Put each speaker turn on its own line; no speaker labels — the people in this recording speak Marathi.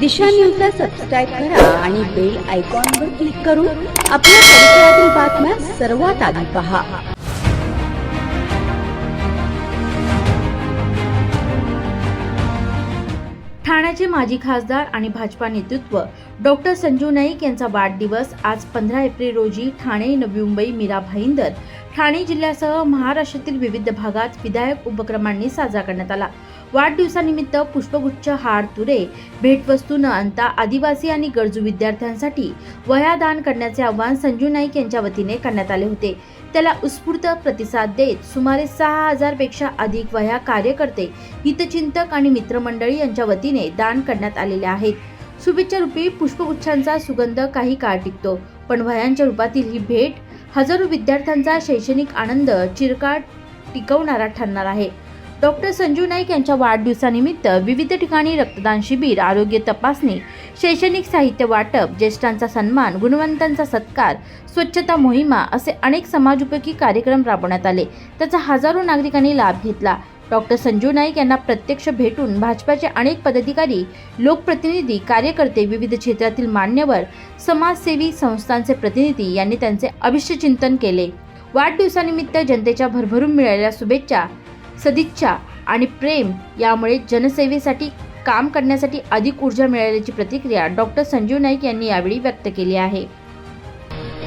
दिशा न्यूजला सबस्क्राईब करा आणि बेल आयकॉनवर क्लिक करून आपल्या परिसरातील बातम्या सर्वात आधी पहा.
ठाण्याचे माजी खासदार आणि भाजपा नेतृत्व डॉक्टर संजू नाईक यांचा वाढदिवस आज पंधरा एप्रिल रोजी ठाणे नवी मुंबई मीरा भाईंदर ठाणे जिल्ह्यासह महाराष्ट्रातील विविध भागात विधायक उपक्रमांनी साजरा करण्यात आला. वाढदिवसानिमित्त पुष्पगुच्छ हार तुरे भेटवस्तू न आणता आदिवासी आणि गरजू विद्यार्थ्यांसाठी वह्या दान करण्याचे आवाहन संजू नाईक यांच्या वतीने करण्यात आले होते. त्याला उत्स्फूर्त प्रतिसाद देत सुमारे सहा हजारपेक्षा अधिक वह्या कार्यकर्ते हितचिंतक आणि मित्रमंडळी यांच्या वतीने दान करण्यात आलेल्या आहेत. शुभेच्छा रूपी पुष्पगुच्छांचा सुगंध काही काळ टिकतो पण वह्यांच्या रूपातील ही भेट हजारो विद्यार्थ्यांचा शैक्षणिक आनंद चिरकाळ टिकवणारा ठरणार आहे. डॉक्टर संजू नाईक यांच्या वाढदिवसानिमित्त विविध ठिकाणी रक्तदान शिबिर आरोग्य तपासणी शैक्षणिक साहित्य वाटप ज्येष्ठांचा सन्मान गुणवंतांचा सत्कार स्वच्छता मोहिमा असे अनेक समाजोपयोगी कार्यक्रम राबवण्यात आले. त्याचा हजारो नागरिकांनी लाभ घेतला. डॉक्टर संजू नाईक यांना प्रत्यक्ष भेटून भाजपाचे अनेक पदाधिकारी लोकप्रतिनिधी कार्यकर्ते विविध क्षेत्रातील मान्यवर समाजसेवी संस्थांचे प्रतिनिधी यांनी त्यांचे अभिष्टचिंतन केले. वाढदिवसानिमित्त जनतेच्या भरभरून मिळालेल्या शुभेच्छा सदिच्छा आणि प्रेम यामुळे जनसेवेसाठी काम करण्यासाठी अधिक ऊर्जा मिळाल्याची प्रतिक्रिया डॉक्टर संजीव नाईक यांनी यावेळी व्यक्त केली आहे.